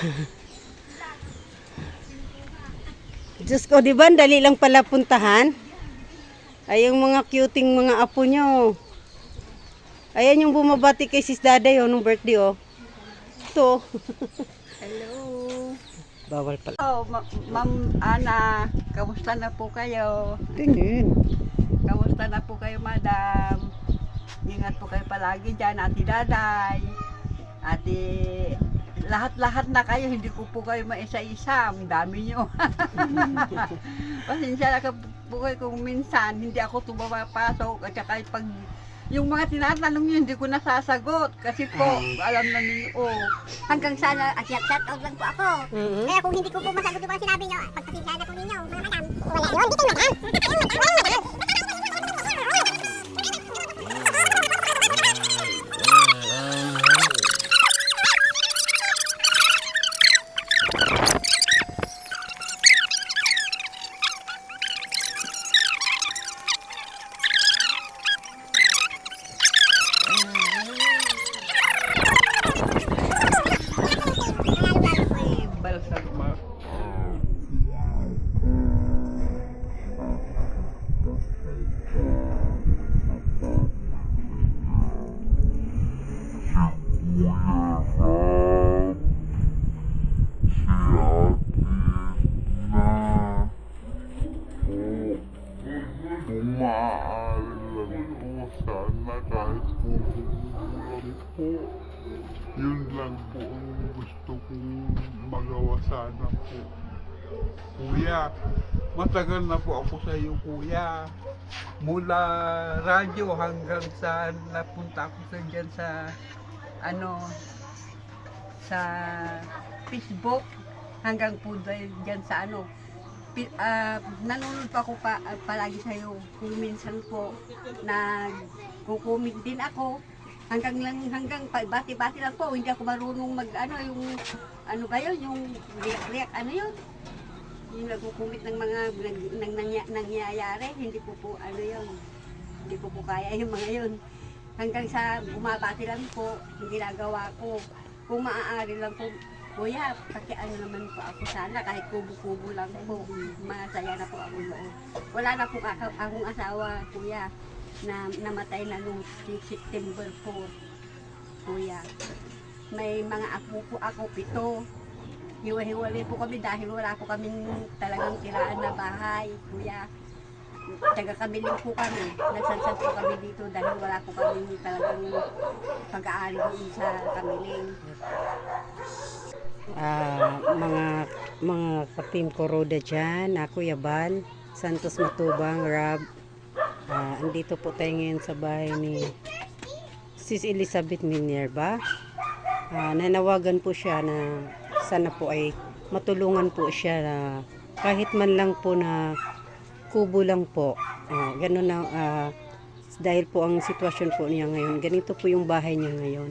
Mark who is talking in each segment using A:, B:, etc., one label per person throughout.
A: Diyos ko, di ba? Dali lang pala puntahan. Ay, yung mga cuting mga apo nyo. Ayan yung bumabati kay sis Daday, oh, nung birthday, oh. Ito.
B: Hello.
A: Bawal pala.
B: Oh, Ma- Ma'am Ana, kamusta na po kayo?
A: Tingin.
B: Kamusta na po kayo, Madam? Ingat po kayo palagi dyan, Ate Daday. Ate, lahat-lahat na kayo, hindi ko po kayo maisa-isa. Ang dami nyo. Pasensya na ka po kayo kung minsan hindi ako tumapapasok at saka pag yung mga tinatanong nyo, hindi ko nasasagot. Kasi po, alam na ninyo, oh,
C: Hanggang sana at shout shout out lang po ako.
A: Mhm.
C: Kaya kung hindi ko po masagot yung mga sinabi nyo, pagpasensyahan na po ninyo, mga madam. Wala yun, dito madam. Ayun, madam, ayun, madam.
D: Matagal na po ako sa iyo, kuya.
B: Mula radyo hanggang sa napunta ako sa dyan sa ano sa Facebook. Hanggang po dyan sa ano pi, ah, nanonood pa ako pa, ah, palagi sa iyo. Kung minsan po nag kukumit din ako. Hanggang lang hanggang bati-bati lang po. Hindi ako marunong mag ano yung ano ba yun? Yung react ano yun yung nagkukumit ng mga nag, nang, nangya- nangyayari, hindi ko po ano yun, hindi ko po kaya yung mga yun. Hanggang sa bumabati lang po, yung ginagawa ko. Kung maaari lang po, kuya, pati ano naman po ako sana, kahit kubo-kubo lang po, masaya na po ako noon. Wala na po ako, akong asawa, kuya, na namatay na noong September 4, kuya. May mga apo po ako, pito. Hiwa-hiwalay po kami dahil wala po kaming talagang tiraan na bahay, kuya. Taga kami din po kami. Nagsansad po kami dito dahil wala po kami talagang pag-aari sa kamiling.
A: Ah, mga mga ka-team ko Roda dyan, ako Yaban, Santos Matubang, Rab. Ah, andito po tayo ngayon sa bahay ni Sis Elizabeth Minerva. Ah, nanawagan po siya na sana po ay matulungan po siya na kahit man lang po na kubo lang po. Ah, ganun na ah, dahil po ang sitwasyon po niya ngayon, ganito po yung bahay niya ngayon.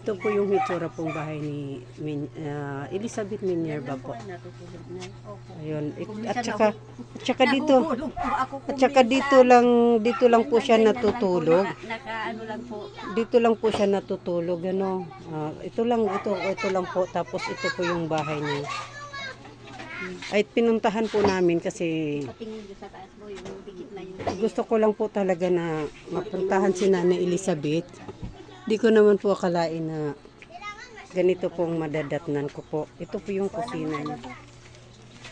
A: Ito po yung hitsura pong bahay ni Min, ah, Elizabeth Minerva po. Ayun. At, saka, at saka dito, at saka dito lang, dito lang po siya natutulog. Dito lang po siya natutulog, ano. Ah, ito lang, ito, ito lang po. Tapos ito po yung bahay niya. Ay, pinuntahan po namin kasi gusto ko lang po talaga na mapuntahan si Nanay Elizabeth. Di ko naman po akalain na ganito pong madadatnan ko po. Ito po yung kusina niya.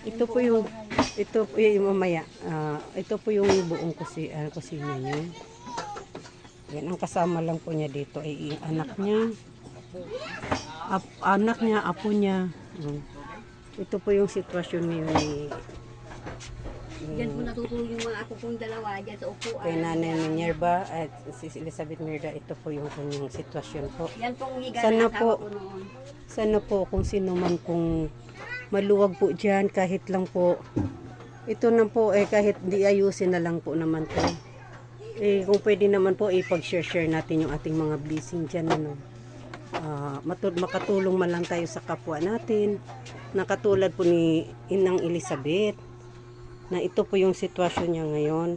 A: Ito po yung ito po yung mamaya. ah, ito po yung buong kusi, ah, kusina niya. Yan ang kasama lang po niya dito ay yung anak niya. Ap- anak niya, apo niya. Mm. Ito po yung sitwasyon niyo ni
B: Diyan po natutulog yung mga ako pong dalawa dyan sa upuan.
A: kay Nanay Minerva at si Elizabeth Mirda, ito po yung kanyang sitwasyon po.
B: Yan pong higa
A: Sana
B: asawa
A: po.
B: ko noon.
A: Sana po kung sino man kung maluwag po dyan, kahit lang po, ito na po eh kahit di ayusin na lang po naman to. Eh kung pwede naman po ipag-share-share natin yung ating mga blessing dyan ano. Ah, matul- makatulong man lang tayo sa kapwa natin. Nakatulad po ni Inang Elizabeth na ito po yung sitwasyon niya ngayon.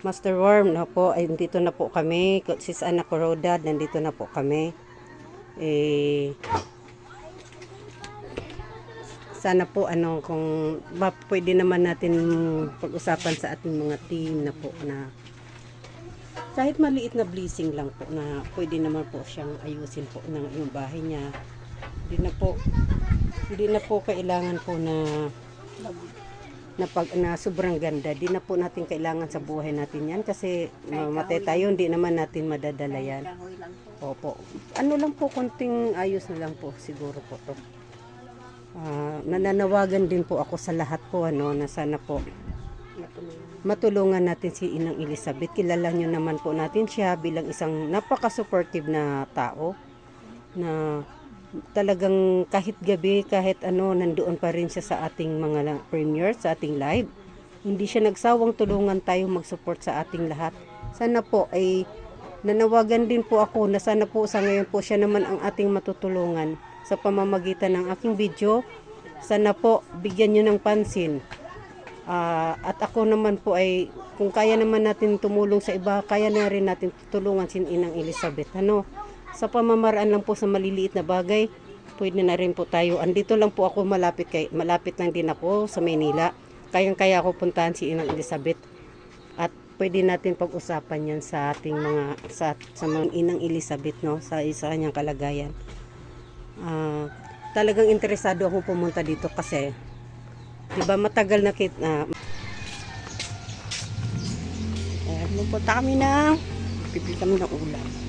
A: Master Worm na po, ay dito na po kami. Sis Ana Coroda, nandito na po kami. Eh, sana po ano kung ba, pwede naman natin pag-usapan sa ating mga team na po na kahit maliit na blessing lang po na pwede naman po siyang ayusin po ng yung bahay niya. Hindi na po hindi na po kailangan po na na pag na sobrang ganda. Di na po natin kailangan sa buhay natin yan kasi mamatay tayo, hindi naman natin madadala yan. Opo. Ano lang po, konting ayos na lang po siguro po to. Ah, nananawagan din po ako sa lahat po ano na sana po
B: Matulungan.
A: matulungan natin si Inang Elizabeth. Kilala nyo naman po natin siya bilang isang napaka-supportive na tao na talagang kahit gabi, kahit ano, nandoon pa rin siya sa ating mga premiere, sa ating live. Hindi siya nagsawang tulungan tayo mag-support sa ating lahat. Sana po ay nanawagan din po ako na sana po sa ngayon po siya naman ang ating matutulungan sa pamamagitan ng aking video. Sana po bigyan nyo ng pansin. Ah, at ako naman po ay kung kaya naman natin tumulong sa iba, kaya na rin natin tulungan si Inang Elizabeth. Ano? Sa pamamaraan lang po sa maliliit na bagay, pwede na rin po tayo. Andito lang po ako malapit kay malapit lang din ako sa Maynila. Kayang-kaya ako puntahan si Inang Elizabeth. At pwede natin pag-usapan 'yan sa ating mga sa sa mga Inang Elizabeth no, sa isa kanyang kalagayan. Ah, talagang interesado akong pumunta dito kasi 'di ba matagal na kit na eh, pupunta kami na pipili kami ng ulam.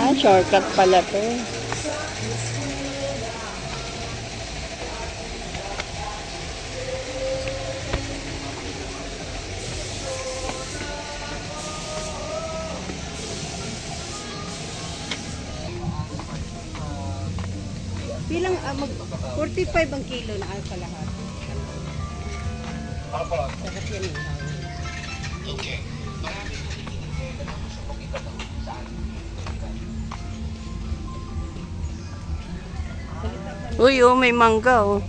A: Ah, shortcut pala to. Bilang ah, mag 45 ang kilo na alpha lahat. Apo. Sarap yan eh. Uy, oh, may mangga, oh.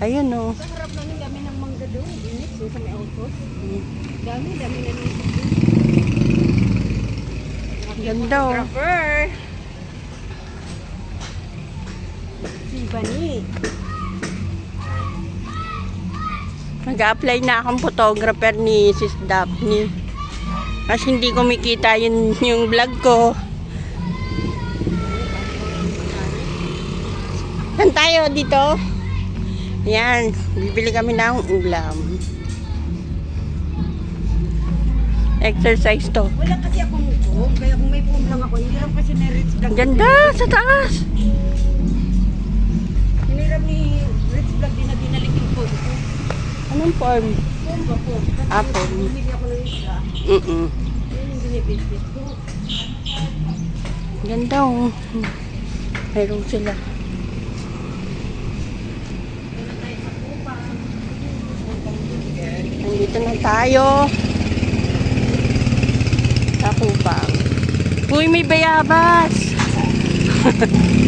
A: Ayun, oh.
B: Sa harap namin dami ng mangga doon. Init. So, sa may autos.
A: Mm.
B: Dami, dami na nito.
A: Ganda, oh.
B: Grabber!
A: Si Bani.
E: Nag-apply na akong photographer ni Sis Daphne. Kasi hindi kumikita yun yung vlog ko. Saan tayo dito? Yan, bibili kami ng ulam. Exercise to.
A: Wala kasi akong foam, kaya kung may foam lang ako, hindi lang kasi na-reach
E: Ganda sa taas.
A: Hiniram ni Rich Vlog din na binalik yung foam ko.
E: Anong form?
A: Foam ba foam? Kasi
E: Ah, foam.
A: bumili ako ng isa.
E: Mm-mm.
A: Yun yung binibigit ko.
E: Ganda oh. Meron sila. Nandito na tayo. Sa Kupang. Uy, may bayabas!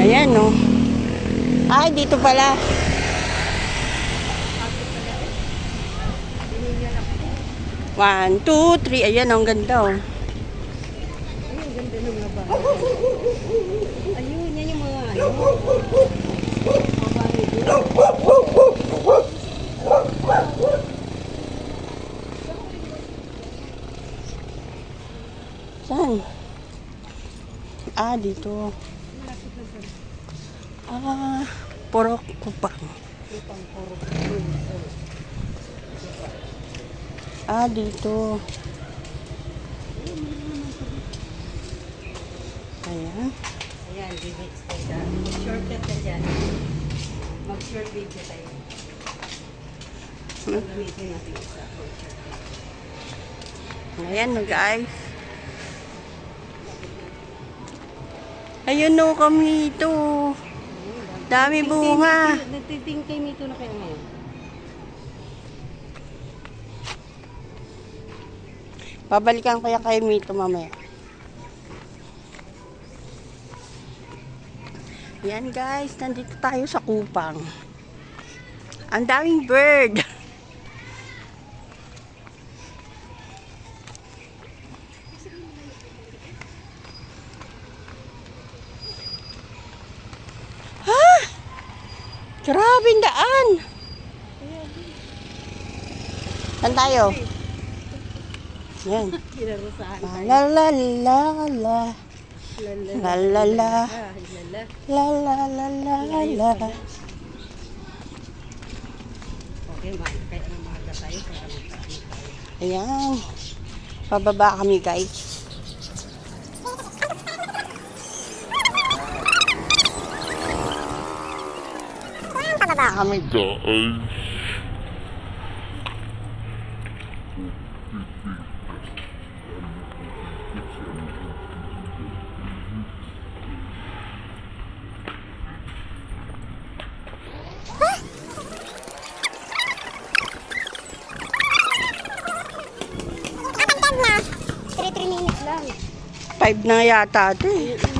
E: Ayan, oh. Ay, dito pala. One, two, three. Ayan, ang ganda, oh.
A: Ayun, ganda ng mga bahay. Ayun, yan yung mga ano. Mga bahay.
E: Saan? Ah, dito. Ah, Porok Kupang. Ah, dito. Ayan.
A: Ayan, bibig tayo dyan. Shortcut ka dyan. Mag-short video tayo. Gagamitin natin isa.
E: Ayan no guys. Ayun no kami ito. Dami bunga.
A: Nagtitingkay mito na kayo ngayon.
E: Babalikan ko yan kay Mito mamaya. Yan guys, nandito tayo sa kupang. Ang daming bird. Saan tayo? Yan. La la la la. La la la. La la la la la.
A: Okay, ma. Kaya na maaga tayo. Para magkaano tayo.
E: Ayan. Pababa kami guys. Pababa kami.
D: Guys.
C: Kapag na. 3-3 minutes lang.
E: Five na yata ito eh.